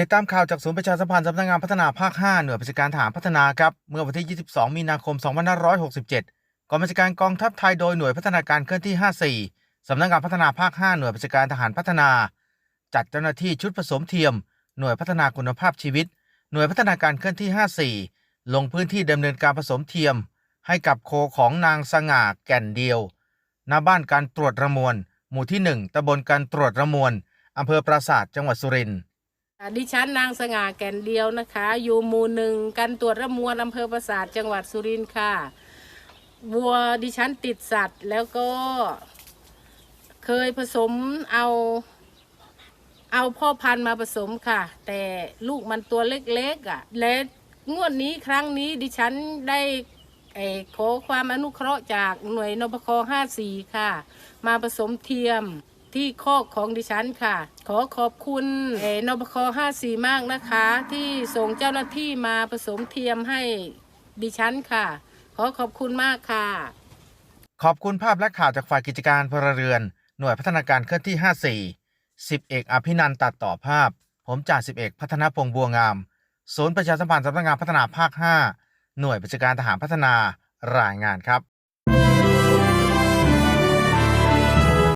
ติดตามข่าวจากศูนย์ประชาสัมพันธ์สำนักงานพัฒนาภาค 5 หน่วยปฏิบัติการทหารพัฒนาครับ เมื่อวันที่ 22 มีนาคม 2567 กองบัญชาการกองทัพไทยโดยหน่วยพัฒนาการเคลื่อนที่ 54 สำนักงานพัฒนาภาค 5 หน่วยปฏิบัติการทหารพัฒนา จัดเจ้าหน้าที่ชุดผสมเทียม หน่วยพัฒนาคุณภาพชีวิต หน่วยพัฒนาการเคลื่อนที่ 54 ลงพื้นที่ดำเนินการผสมเทียม ให้กับโคของนางสง่าแก่นเดียวณบ้านการตรวจระมวล หมู่ที่ 1ตำบลการตรวจระมวลอำเภอปราสาทจังหวัดสุรินทร์ ดิฉันนางสง่าแก่นเดียวนะคะ อยู่หมู่หนึ่งกันตรวจระมวลอำเภอปราสาทจังหวัดสุรินทร์ค่ะ วัวดิฉันติดสัตว์ แล้วก็เคยผสมเอา เอาพ่อพันธุ์มาผสมค่ะ แต่ลูกมันตัวเล็กๆอะ และงวดนี้ครั้งนี้ดิฉันได้เอขอความอนุเคราะห์จากหน่วยนพค54ค่ะ มาผสมเทียม ที่คอกของดิฉันค่ะ ขอขอบคุณเอ่อนพค54 มากนะคะ ที่ส่งเจ้าหน้าที่มาผสมเทียมให้ดิฉันค่ะ ขอขอบคุณมากค่ะ ขอบคุณภาพและข่าวจากฝ่ายกิจการพลเรือน หน่วยพัฒนาการเคลื่อนที่ 54 10เอกอภินันท์ตัดต่อภาพ ผมจ่าสิบเอกพัฒนพงษ์บัวงาม ศูนย์ประชาสัมพันธ์สำนักงานพัฒนาภาค 5 หน่วยประชาการทหารพัฒนารายงานครับ